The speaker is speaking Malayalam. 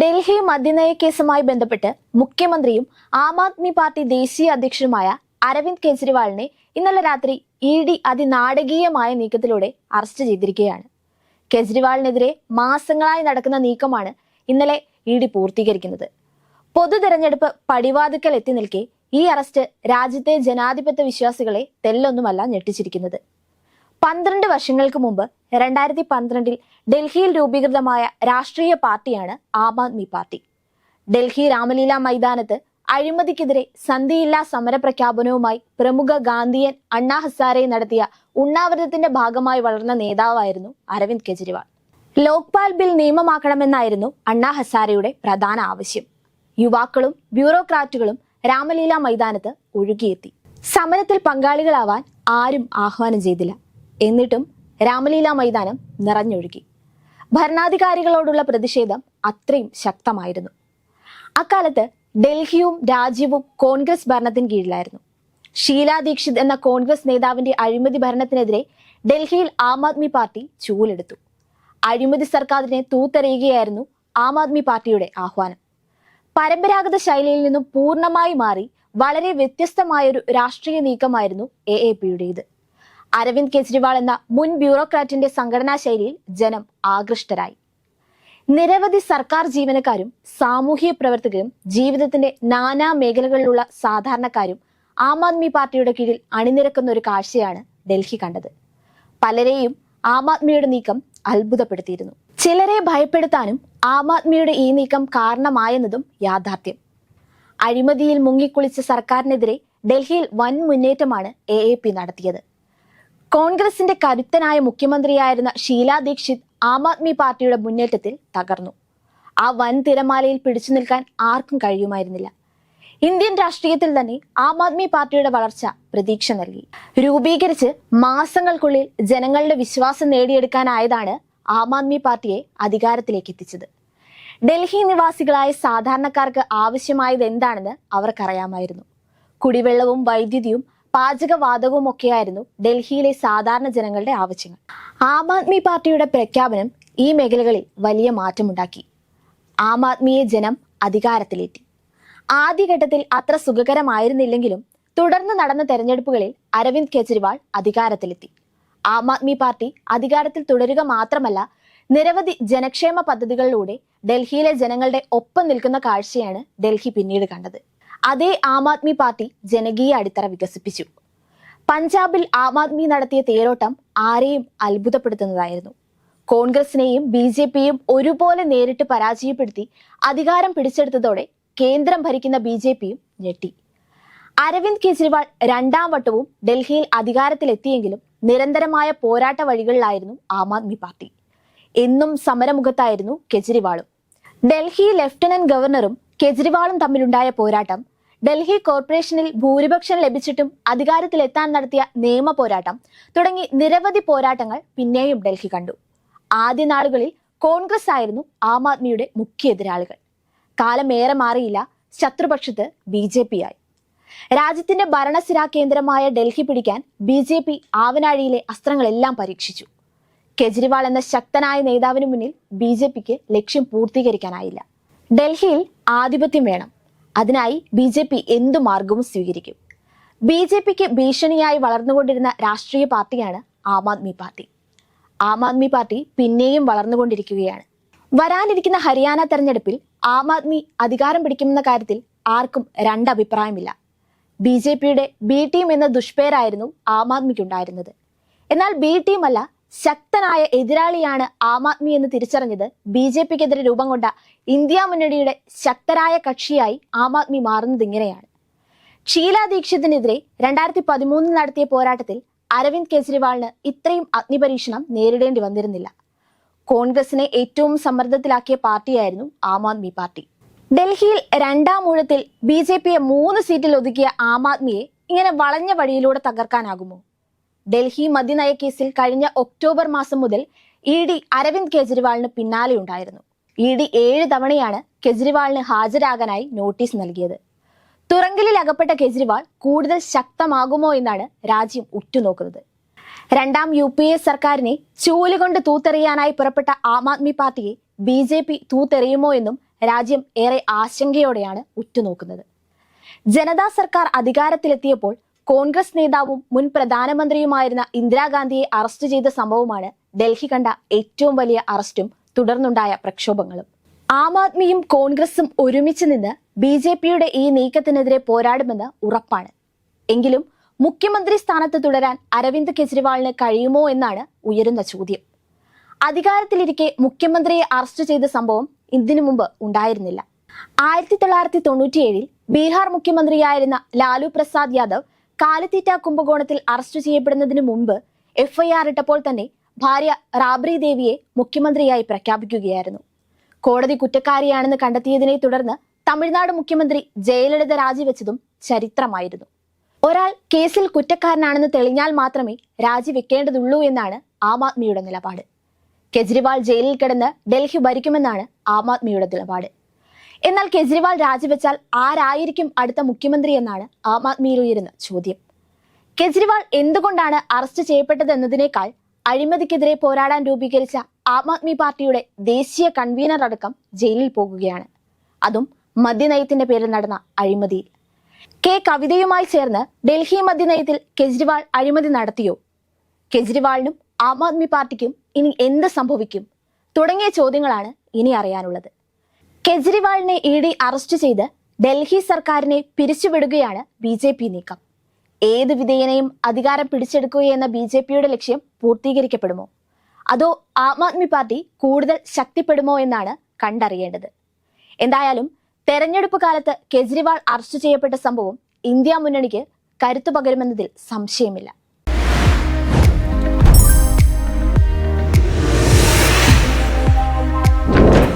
ഡൽഹി മദ്യനയ കേസുമായി ബന്ധപ്പെട്ട് മുഖ്യമന്ത്രിയും ആം ആദ്മി പാർട്ടി ദേശീയ അധ്യക്ഷനുമായ അരവിന്ദ് കെജ്രിവാളിനെ ഇന്നലെ രാത്രി ഇ ഡി അതിനാടകീയമായ നീക്കത്തിലൂടെ അറസ്റ്റ് ചെയ്തിരിക്കുകയാണ്. കെജ്രിവാളിനെതിരെ മാസങ്ങളായി നടക്കുന്ന നീക്കമാണ് ഇന്നലെ ഇ ഡി പൂർത്തീകരിക്കുന്നത്. പൊതു തെരഞ്ഞെടുപ്പ് പടിവാതുക്കൽ എത്തി നിൽക്കെ ഈ അറസ്റ്റ് രാജ്യത്തെ ജനാധിപത്യ വിശ്വാസികളെ തെല്ലൊന്നുമല്ല ഞെട്ടിച്ചിരിക്കുന്നത്. പന്ത്രണ്ട് വർഷങ്ങൾക്ക് മുമ്പ് രണ്ടായിരത്തി പന്ത്രണ്ടിൽ ഡൽഹിയിൽ രൂപീകൃതമായ രാഷ്ട്രീയ പാർട്ടിയാണ് ആം ആദ്മി പാർട്ടി. ഡൽഹി രാമലീല മൈതാനത്ത് അഴിമതിക്കെതിരെ സന്ധിയില്ലാ സമരപ്രഖ്യാപനവുമായി പ്രമുഖ ഗാന്ധിയൻ അണ്ണാ ഹസാരെ നടത്തിയ ഉണ്ണാവൃതത്തിന്റെ ഭാഗമായി വളർന്ന നേതാവായിരുന്നു അരവിന്ദ് കെജ്രിവാൾ. ലോക്പാൽ ബിൽ നിയമമാക്കണമെന്നായിരുന്നു അണ്ണാ ഹസാരയുടെ പ്രധാന ആവശ്യം. യുവാക്കളും ബ്യൂറോക്രാറ്റുകളും രാമലീല മൈതാനത്ത് ഒഴുകിയെത്തി. സമരത്തിൽ പങ്കാളികളാവാൻ ആരും ആഹ്വാനം ചെയ്തില്ല. എന്നിട്ടും രാമലീല മൈതാനം നിറഞ്ഞൊഴുകി. ഭരണാധികാരികളോടുള്ള പ്രതിഷേധം അത്രയും ശക്തമായിരുന്നു. അക്കാലത്ത് ഡൽഹിയും രാജ്യവും കോൺഗ്രസ് ഭരണത്തിന് കീഴിലായിരുന്നു. ഷീലാ ദീക്ഷിത് എന്ന കോൺഗ്രസ് നേതാവിന്റെ അഴിമതി ഭരണത്തിനെതിരെ ഡൽഹിയിൽ ആം ആദ്മി പാർട്ടി ചൂലെടുത്തു. അഴിമതി സർക്കാരിനെ തൂത്തെറിയുകയായിരുന്നു ആം ആദ്മി പാർട്ടിയുടെ ആഹ്വാനം. പരമ്പരാഗത ശൈലിയിൽ നിന്നും പൂർണമായി മാറി വളരെ വ്യത്യസ്തമായൊരു രാഷ്ട്രീയ നീക്കമായിരുന്നു എ എ പിയുടേത്. അരവിന്ദ് കെജ്രിവാൾ എന്ന മുൻ ബ്യൂറോക്രാറ്റിന്റെ സംഘടനാ ശൈലിയിൽ ജനം ആകൃഷ്ടരായി. നിരവധി സർക്കാർ ജീവനക്കാരും സാമൂഹ്യ പ്രവർത്തകരും ജീവിതത്തിന്റെ നാനാ മേഖലകളിലുള്ള സാധാരണക്കാരും ആം ആദ്മി പാർട്ടിയുടെ കീഴിൽ അണിനിരക്കുന്ന ഒരു കാഴ്ചയാണ് ഡൽഹി കണ്ടത്. പലരെയും ആം ആദ്മിയുടെ നീക്കം അത്ഭുതപ്പെടുത്തിയിരുന്നു. ചിലരെ ഭയപ്പെടുത്താനും ആം ആദ്മിയുടെ ഈ നീക്കം കാരണമായെന്നതും യാഥാർത്ഥ്യം. അഴിമതിയിൽ മുങ്ങിക്കുളിച്ച സർക്കാരിനെതിരെ ഡൽഹിയിൽ വൻ മുന്നേറ്റമാണ് എ നടത്തിയത്. കോൺഗ്രസിന്റെ കരുത്തനായ മുഖ്യമന്ത്രിയായിരുന്ന ഷീലാ ദീക്ഷിത് ആം ആദ്മി പാർട്ടിയുടെ മുന്നേറ്റത്തിൽ തകർന്നു. ആ വൻ തിരമാലയിൽ പിടിച്ചു നിൽക്കാൻ ആർക്കും കഴിയുമായിരുന്നില്ല. ഇന്ത്യൻ രാഷ്ട്രീയത്തിൽ തന്നെ ആം ആദ്മി പാർട്ടിയുടെ വളർച്ച പ്രതീക്ഷ നൽകി. രൂപീകരിച്ച് മാസങ്ങൾക്കുള്ളിൽ ജനങ്ങളുടെ വിശ്വാസം നേടിയെടുക്കാനായതാണ് ആം ആദ്മി പാർട്ടിയെ അധികാരത്തിലേക്ക് എത്തിച്ചത് ഡൽഹി നിവാസികളായ സാധാരണക്കാർക്ക് ആവശ്യമായത് എന്താണെന്ന് അവർക്കറിയാമായിരുന്നു. കുടിവെള്ളവും വൈദ്യുതിയും പാചകവാതകവും ഒക്കെയായിരുന്നു ഡൽഹിയിലെ സാധാരണ ജനങ്ങളുടെ ആവശ്യങ്ങൾ. ആം ആദ്മി പാർട്ടിയുടെ പ്രഖ്യാപനം ഈ മേഖലകളിൽ വലിയ മാറ്റമുണ്ടാക്കി. ആം ആദ്മിയെ ജനം അധികാരത്തിലേറ്റി. ആദ്യഘട്ടത്തിൽ അത്ര സുഖകരമായിരുന്നില്ലെങ്കിലും തുടർന്ന് നടന്ന തെരഞ്ഞെടുപ്പുകളിൽ അരവിന്ദ് കെജ്രിവാൾ അധികാരത്തിലെത്തി. ആം ആദ്മി പാർട്ടി അധികാരത്തിൽ തുടരുക മാത്രമല്ല നിരവധി ജനക്ഷേമ പദ്ധതികളിലൂടെ ഡൽഹിയിലെ ജനങ്ങളുടെ ഒപ്പം നിൽക്കുന്ന കാഴ്ചയാണ് ഡൽഹി പിന്നീട് കണ്ടത്. അതേ ആം ആദ്മി പാർട്ടി ജനകീയ അടിത്തറ വികസിപ്പിച്ചു. പഞ്ചാബിൽ ആം ആദ്മി നടത്തിയ തേരോട്ടം ആരെയും അത്ഭുതപ്പെടുത്തുന്നതായിരുന്നു. കോൺഗ്രസിനെയും ബി ജെ പിയും ഒരുപോലെ നേരിട്ട് പരാജയപ്പെടുത്തി അധികാരം പിടിച്ചെടുത്തതോടെ കേന്ദ്രം ഭരിക്കുന്ന ബി ജെ പിയും ഞെട്ടി. അരവിന്ദ് കെജ്രിവാൾ രണ്ടാം വട്ടവും ഡൽഹിയിൽ അധികാരത്തിലെത്തിയെങ്കിലും നിരന്തരമായ പോരാട്ട വഴികളിലായിരുന്നു ആം ആദ്മി പാർട്ടി. എന്നും സമരമുഖത്തായിരുന്നു കെജ്രിവാളും. ഡൽഹി ലഫ്റ്റനന്റ് ഗവർണറും കെജ്രിവാളും തമ്മിലുണ്ടായ പോരാട്ടം ഡൽഹി കോർപ്പറേഷനിൽ ഭൂരിപക്ഷം ലഭിച്ചിട്ടും അധികാരത്തിലെത്താൻ നടത്തിയ നിയമ പോരാട്ടം തുടങ്ങി നിരവധി പോരാട്ടങ്ങൾ പിന്നെയും ഡൽഹി കണ്ടു. ആദ്യ നാളുകളിൽ കോൺഗ്രസ് ആയിരുന്നു ആം ആദ്മിയുടെ മുഖ്യ എതിരാളികൾ. കാലമേറെ മാറിയില്ല ശത്രുപക്ഷത്ത് ബി ജെ പി ആയി. രാജ്യത്തിന്റെ ഭരണസിരാ കേന്ദ്രമായ ഡൽഹി പിടിക്കാൻ ബി ജെ പി ആവനാഴിയിലെ അസ്ത്രങ്ങളെല്ലാം പരീക്ഷിച്ചു. കെജ്രിവാൾ എന്ന ശക്തനായ നേതാവിന് മുന്നിൽ ബി ജെ പിക്ക് ലക്ഷ്യം പൂർത്തീകരിക്കാനായില്ല. ഡൽഹിയിൽ ആധിപത്യം വേണം. അതിനായി ബി ജെ പി എന്തു മാർഗവും സ്വീകരിക്കും? ബി ജെ പിക്ക് ഭീഷണിയായി വളർന്നുകൊണ്ടിരുന്ന രാഷ്ട്രീയ പാർട്ടിയാണ് ആം ആദ്മി പാർട്ടി. ആം ആദ്മി പാർട്ടി പിന്നെയും വളർന്നുകൊണ്ടിരിക്കുകയാണ്. വരാനിരിക്കുന്ന ഹരിയാന തെരഞ്ഞെടുപ്പിൽ ആം ആദ്മി അധികാരം പിടിക്കുമെന്ന കാര്യത്തിൽ ആർക്കും രണ്ടഭിപ്രായമില്ല. ബി ജെ പിയുടെ ബി ടീം എന്ന ദുഷ്പേരായിരുന്നു ആം ആദ്മിക്കുണ്ടായിരുന്നത്. എന്നാൽ ബി ടീം അല്ല ശക്തനായ എതിരാളിയാണ് ആം ആദ്മി എന്ന് തിരിച്ചറിഞ്ഞത് ബി ജെ പിക്കെതിരെ രൂപം കൊണ്ട ഇന്ത്യ മുന്നണിയുടെ ശക്തരായ കക്ഷിയായി ആം ആദ്മി മാറുന്നത് ഇങ്ങനെയാണ്. ഷീല ദീക്ഷിതിനെതിരെ രണ്ടായിരത്തി പതിമൂന്നിൽ നടത്തിയ പോരാട്ടത്തിൽ അരവിന്ദ് കെജ്രിവാളിന് ഇത്രയും അഗ്നിപരീക്ഷണം നേരിടേണ്ടി വന്നിരുന്നില്ല. കോൺഗ്രസിനെ ഏറ്റവും സമ്മർദ്ദത്തിലാക്കിയ പാർട്ടിയായിരുന്നു ആം ആദ്മി പാർട്ടി. ഡൽഹിയിൽ രണ്ടാം ഊഴത്തിൽ ബി ജെ പിയെ മൂന്ന് സീറ്റിൽ ഒതുക്കിയ ആം ആദ്മിയെ ഇങ്ങനെ വളഞ്ഞ വഴിയിലൂടെ തകർക്കാനാകുമോ? ഡൽഹി മദ്യനയ കേസിൽ കഴിഞ്ഞ ഒക്ടോബർ മാസം മുതൽ ഇ ഡി അരവിന്ദ് കെജ്രിവാളിന് പിന്നാലെയുണ്ടായിരുന്നു ഇ ഡി ഏഴ് തവണയാണ് കെജ്രിവാളിന് ഹാജരാകാനായി നോട്ടീസ് നൽകിയത്. തുറങ്കലിൽ അകപ്പെട്ട കെജ്രിവാൾ കൂടുതൽ ശക്തമാകുമോ എന്നാണ് രാജ്യം ഉറ്റുനോക്കുന്നത്. രണ്ടാം യു പി എ സർക്കാരിനെ ചൂലുകൊണ്ട് തൂത്തെറിയാനായി പുറപ്പെട്ട ആം ആദ്മി പാർട്ടിയെ ബി ജെ പി തൂത്തെറിയുമോ എന്നും രാജ്യം ഏറെ ആശങ്കയോടെയാണ് ഉറ്റുനോക്കുന്നത്. ജനതാ സർക്കാർ അധികാരത്തിലെത്തിയപ്പോൾ കോൺഗ്രസ് നേതാവും മുൻ പ്രധാനമന്ത്രിയുമായിരുന്ന ഇന്ദിരാഗാന്ധിയെ അറസ്റ്റ് ചെയ്ത സംഭവമാണ് ഡൽഹി കണ്ട ഏറ്റവും വലിയ അറസ്റ്റും തുടർന്നുണ്ടായ പ്രക്ഷോഭങ്ങളും. ആം ആദ്മിയും കോൺഗ്രസും ഒരുമിച്ച് നിന്ന് ബി ജെ പിയുടെ ഈ നീക്കത്തിനെതിരെ പോരാടുമെന്ന് ഉറപ്പാണ്. എങ്കിലും മുഖ്യമന്ത്രി സ്ഥാനത്ത് തുടരാൻ അരവിന്ദ് കെജ്രിവാളിന് കഴിയുമോ എന്നാണ് ഉയരുന്ന ചോദ്യം. അധികാരത്തിലിരിക്കെ മുഖ്യമന്ത്രിയെ അറസ്റ്റ് ചെയ്ത സംഭവം ഇതിനു മുമ്പ് ഉണ്ടായിരുന്നില്ല. ആയിരത്തി തൊള്ളായിരത്തി തൊണ്ണൂറ്റിയേഴിൽ ബീഹാർ മുഖ്യമന്ത്രിയായിരുന്ന ലാലു പ്രസാദ് യാദവ് കാലിത്തീറ്റ കുംഭകോണത്തിൽ അറസ്റ്റ് ചെയ്യപ്പെടുന്നതിന് മുമ്പ് എഫ്ഐആർ ഇട്ടപ്പോൾ തന്നെ ഭാര്യ റാബ്രി ദേവിയെ മുഖ്യമന്ത്രിയായി പ്രഖ്യാപിക്കുകയായിരുന്നു. കോടതി കുറ്റക്കാരിയാണെന്ന് കണ്ടെത്തിയതിനെ തുടർന്ന് തമിഴ്നാട് മുഖ്യമന്ത്രി ജയലളിത രാജിവെച്ചതും ചരിത്രമായിരുന്നു. ഒരാൾ കേസിൽ കുറ്റക്കാരനാണെന്ന് തെളിഞ്ഞാൽ മാത്രമേ രാജിവെക്കേണ്ടതുള്ളൂ എന്നാണ് ആം ആദ്മിയുടെ നിലപാട്. കെജ്രിവാൾ ജയിലിൽ കിടന്ന് ഡൽഹി ഭരിക്കുമെന്നാണ് ആം ആദ്മിയുടെ നിലപാട്. എന്നാൽ കെജ്രിവാൾ രാജിവെച്ചാൽ ആരായിരിക്കും അടുത്ത മുഖ്യമന്ത്രി എന്നാണ് ആം ആദ്മിയിൽ ഉയരുന്ന ചോദ്യം. കെജ്രിവാൾ എന്തുകൊണ്ടാണ് അറസ്റ്റ് ചെയ്യപ്പെട്ടത് എന്നതിനേക്കാൾ അഴിമതിക്കെതിരെ പോരാടാൻ രൂപീകരിച്ച ആം ആദ്മി പാർട്ടിയുടെ ദേശീയ കൺവീനർ അടക്കം ജയിലിൽ പോകുകയാണ്. അതും മദ്യനയത്തിന്റെ പേരിൽ നടന്ന അഴിമതി കെ കവിതയുമായി ചേർന്ന് ഡൽഹി മദ്യനയത്തിൽ കെജ്രിവാൾ അഴിമതി നടത്തിയോ? കെജ്രിവാളിനും ആം ആദ്മി പാർട്ടിക്കും ഇനി എന്ത് സംഭവിക്കും? തുടങ്ങിയ ചോദ്യങ്ങളാണ് ഇനി അറിയാനുള്ളത്. കെജ്രിവാളിനെ ഇ ഡി അറസ്റ്റ് ചെയ്ത് ഡൽഹി സർക്കാരിനെ പിരിച്ചുവിടുകയാണ് ബി ജെ പി നീക്കം. ഏത് വിധേയനെയും അധികാരം പിടിച്ചെടുക്കുകയെന്ന ബി ജെ പിയുടെ ലക്ഷ്യം പൂർത്തീകരിക്കപ്പെടുമോ? അതോ ആം ആദ്മി പാർട്ടി കൂടുതൽ ശക്തിപ്പെടുമോ എന്നാണ് കണ്ടറിയേണ്ടത്. എന്തായാലും തെരഞ്ഞെടുപ്പ് കാലത്ത് കെജ്രിവാൾ അറസ്റ്റ് ചെയ്യപ്പെട്ട സംഭവം ഇന്ത്യ മുന്നണിക്ക് കരുത്തു പകരുമെന്നതിൽ സംശയമില്ല.